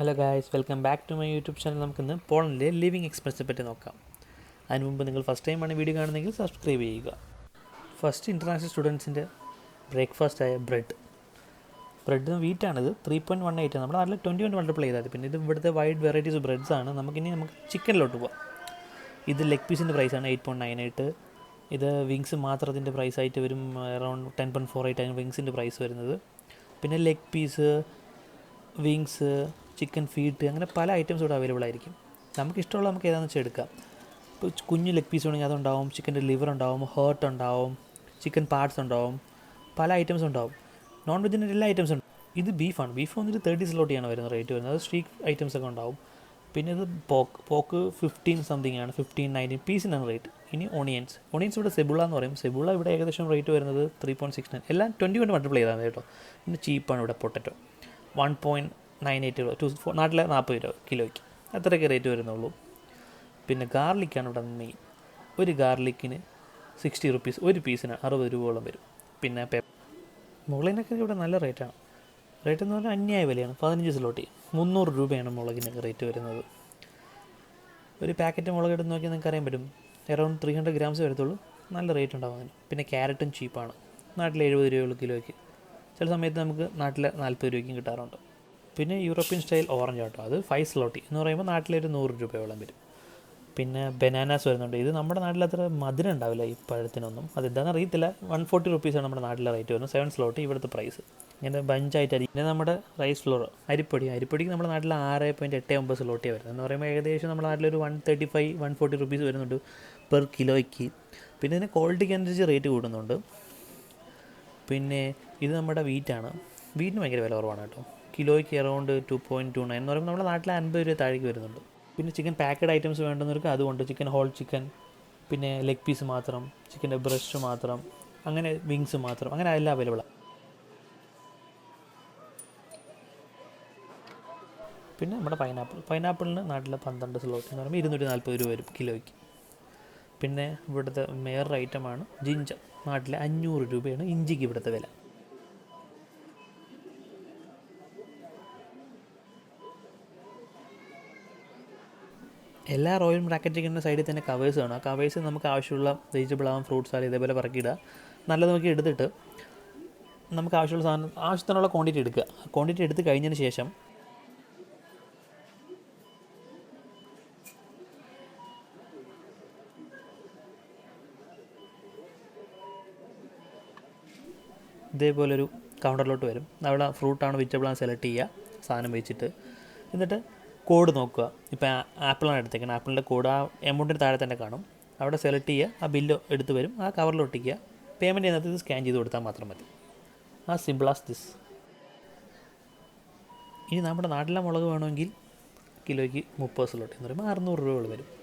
Hello guys welcome back to my YouTube channel നമുക്കിന്ന് പോളണ്ടിലെ living എക്സ്പെൻസിനെ പറ്റി നോക്കാം. അതിന് മുമ്പ് നിങ്ങൾ ഫസ്റ്റ് ടൈമാണ് വീഡിയോ കാണുന്നതെങ്കിൽ സബ്സ്ക്രൈബ് ചെയ്യുക. ഫസ്റ്റ് ഇന്റർനാഷണൽ സ്റ്റുഡൻസിന്റെ ബ്രേക്ക്ഫാസ്റ്റ് ആയ ബ്രെഡ് ബ്രെഡ് വീറ്റാണിത് ത്രീ പോയിന്റ് വൺ എയ്റ്റ് നമ്മൾ നാട്ടിൽ ട്വന്റി വൺ മൾട്ടിപ്ലൈ ചെയ്താൽ പിന്നെ ഇത് ഇവിടുത്തെ വൈഡ് വെറൈറ്റീസ് ബ്രെഡ്സ് ആണ്. നമുക്കിനി നമുക്ക് ചിക്കനിലോട്ട് പോവാം. ഇത് ലെഗ് പീസിന്റെ പ്രൈസാണ് എയ്റ്റ് പോയിന്റ് നയൻ എയ്റ്റ് ഇത് വിങ്സ് മാത്രത്തിന്റെ പ്രൈസ് ആയിട്ട് വരും. Around ten point four eight ആണ് വിങ്സിന്റെ പ്രൈസ് വരുന്നത്. പിന്നെ leg piece wings chicken feet അങ്ങനെ പല ഐറ്റംസ് ഇവിടെ അവൈലബിൾ ആയിരിക്കും. നമുക്ക് ഇഷ്ടമുള്ള നമുക്ക് ഏതാണെന്ന് വെച്ചാൽ എടുക്കാം. ഇപ്പോൾ കുഞ്ഞ് ലെഗ് പീസ് വേണമെങ്കിൽ അതുണ്ടാവും ചിക്കന്റെ ലിവർ ഉണ്ടാവും ഹേർട്ട് ഉണ്ടാവും ചിക്കൻ പാർട്സ് ഉണ്ടാവും പല ഐറ്റംസ് ഉണ്ടാവും. നോൺ വെജിന്റെ എല്ലാ ഐറ്റംസും ഉണ്ട്. ഇത് ബീഫാണ് ബീഫ് വന്നിട്ട് തേർട്ടി സ്ലോട്ടിയാണ് വരുന്നത് റേറ്റ് വരുന്നത്. അത് സ്ട്രീറ്റ് ഐറ്റംസ് ഒക്കെ ഉണ്ടാവും. പിന്നെ ഇത് പോക്ക് പോക്ക് ഫിഫ്റ്റീൻ സംതിങ് ആണ്. ഫിഫ്റ്റീൻ നയന്റീൻ പീസിനാണ് റേറ്റ് ഇനി ഓണിയൻസ് ഓണിയൻസ് ഇവിടെ സെബുള എന്ന് പറയും. സെബുള ഇവിടെ ഏകദേശം റേറ്റ് വരുന്നത് ത്രീ പോയിന്റ് സിക്സ് നയൻ എല്ലാം ട്വന്റി കൊണ്ട് മൾട്ടിപ്ലൈ ചെയ്താൽ മതി കേട്ടോ. പിന്നെ ചീപ്പാണ് ഇവിടെ potato one point nine eight two four നാട്ടിലെ നാൽപ്പത് രൂപ കിലോയ്ക്ക്. അത്രയൊക്കെ റേറ്റ് വരുന്നുള്ളൂ. പിന്നെ ഗാർലിക്കാണ് ഇവിടെ മെയിൻ ഒരു ഗാർലിക്കിന് സിക്സ്റ്റി റുപ്പീസ് ഒരു പീസിന് അറുപത് രൂപയോളം വരും. പിന്നെ പെ മുളകിനൊക്കെ ഇവിടെ നല്ല റേറ്റാണ് റേറ്റ് എന്ന് പറഞ്ഞാൽ അന്യായ വിലയാണ്. പതിനഞ്ച് സ്ലോട്ടി മുന്നൂറ് രൂപയാണ് മുളകിനൊക്കെ റേറ്റ് വരുന്നത്. ഒരു പാക്കറ്റ് മുളക് എടുത്ത് നോക്കിയാൽ നിങ്ങൾക്ക് അറിയാൻ പറ്റും. അറൗണ്ട് ത്രീ ഹൺഡ്രഡ് ഗ്രാംസ് വരത്തുള്ളൂ. നല്ല റേറ്റ് ഉണ്ടാവും അതിന്. പിന്നെ ക്യാരറ്റും ചീപ്പാണ് നാട്ടിൽ എഴുപത് രൂപയുള്ള കിലോയ്ക്ക്. ചില സമയത്ത് നമുക്ക് നാട്ടിൽ നാൽപ്പത് രൂപയ്ക്കും കിട്ടാറുണ്ട്. പിന്നെ യൂറോപ്യൻ സ്റ്റൈൽ ഓറഞ്ച് ആട്ടോ. അത് ഫൈവ് സ്ലോട്ടി എന്ന് പറയുമ്പോൾ നാട്ടിലൊരു നൂറ് രൂപയോളം വരും. പിന്നെ ബനാനാസ് വരുന്നുണ്ട്. ഇത് നമ്മുടെ നാട്ടിൽ അത്ര മധുരം ഉണ്ടാവില്ല ഈ പഴത്തിനൊന്നും. അതെന്താണെന്ന് അറിയത്തില്ല. വൺ ഫോർട്ടി റുപ്പീസാണ് നമ്മുടെ നാട്ടിലെ റേറ്റ് വരുന്നത്. സെവൻ സ്ലോട്ട് ഇവിടുത്തെ പ്രൈസ് ഇങ്ങനെ ബഞ്ചായിട്ടായിരിക്കും പിന്നെ നമ്മുടെ റൈസ് ഫ്ലോർ അരിപ്പൊടി. അരിപ്പൊടിക്ക് നമ്മുടെ നാട്ടിൽ ആറ് പോയിന്റ് എട്ട് ഒമ്പത് സ്ലോട്ടിയാണ് വരുന്നത്. എന്ന് പറയുമ്പോൾ ഏകദേശം നമ്മുടെ നാട്ടിലൊരു one thirty five one forty rupees വരുന്നുണ്ട് പെർ കിലോയ്ക്ക് പിന്നെ ഇതിന് ക്വാളിറ്റിക്ക് അനുസരിച്ച് റേറ്റ് കൂടുന്നുണ്ട്. പിന്നെ ഇത് നമ്മുടെ വീറ്റാണ് വീറ്റിന് ഭയങ്കര വില കുറവാണ് കേട്ടോ. കിലോയ്ക്ക് around two point two nine എന്ന് പറയുമ്പോൾ നമ്മുടെ നാട്ടിൽ അൻപത് രൂപ താഴേക്ക് വരുന്നുണ്ട്. പിന്നെ ചിക്കൻ പാക്കഡ് ഐറ്റംസ് വേണ്ടുന്നവർക്ക് അതുകൊണ്ട് ചിക്കൻ ഹോൾ ചിക്കൻ പിന്നെ ലെഗ് പീസ് മാത്രം ചിക്കന്റെ ബ്രസ്റ്റ് മാത്രം അങ്ങനെ വിങ്സ് മാത്രം അങ്ങനെ എല്ലാം അവൈലബിളാണ് പിന്നെ നമ്മുടെ പൈനാപ്പിൾ പൈനാപ്പിളിന് നാട്ടിലെ പന്ത്രണ്ട് സ്ലോട്ട് എന്ന് പറയുമ്പോൾ ഇരുന്നൂറ്റി നാൽപ്പത് രൂപ വരും കിലോയ്ക്ക്. പിന്നെ ഇവിടുത്തെ വേറൊരു ഐറ്റമാണ് ജിഞ്ചർ നാട്ടിലെ അഞ്ഞൂറ് രൂപയാണ് ഇഞ്ചിക്ക് ഇവിടുത്തെ വില. എല്ലാ റോയൽ റാക്കറ്റ് ചിക്കന്റെ സൈഡിൽ തന്നെ കവേഴ്സ് വേണം ആ കവേഴ്സ് നമുക്ക് ആവശ്യമുള്ള വെജിറ്റബിൾ ആവാം ഫ്രൂട്ട്സ് ആവാം ഇതേപോലെ പറക്കിയിടുക. നല്ലത് നോക്കി എടുത്തിട്ട് നമുക്ക് ആവശ്യമുള്ള സാധനം ആവശ്യത്തിനുള്ള ക്വാണ്ടിറ്റി എടുക്കുക. ക്വാണ്ടിറ്റി എടുത്ത് കഴിഞ്ഞതിന് ശേഷം ഇതേപോലൊരു കൗണ്ടറിലോട്ട് വരും. അവിടെ ഫ്രൂട്ടാണ് വെജിറ്റബിളാണ് സെലക്ട് ചെയ്യുക. സാധനം വെച്ചിട്ട്. എന്നിട്ട് കോഡ് നോക്കുക. ഇപ്പോൾ ആപ്പിളാണ് എടുത്തേക്കുന്നത് ആപ്പിളിന്റെ കോഡ് ആ എമൗണ്ടിന് താഴെ തന്നെ കാണും. അവിടെ സെലക്ട് ചെയ്യുക. ആ ബില്ല് എടുത്ത് വരും. ആ കവറിൽ ഒട്ടിക്കുക. പേയ്മെന്റ് ചെയ്യുന്നത് ഇത് സ്കാൻ ചെയ്ത് കൊടുത്താൽ മാത്രം മതി. ആ സിമ്പിൾ ആസ് ദിസ് ഇനി നമ്മുടെ നാട്ടിലെ മുളക് വേണമെങ്കിൽ കിലോയ്ക്ക് മുപ്പത് സ്ലോട്ട് എന്ന് പറയുമ്പോൾ അറുന്നൂറ് രൂപകൾ വരും.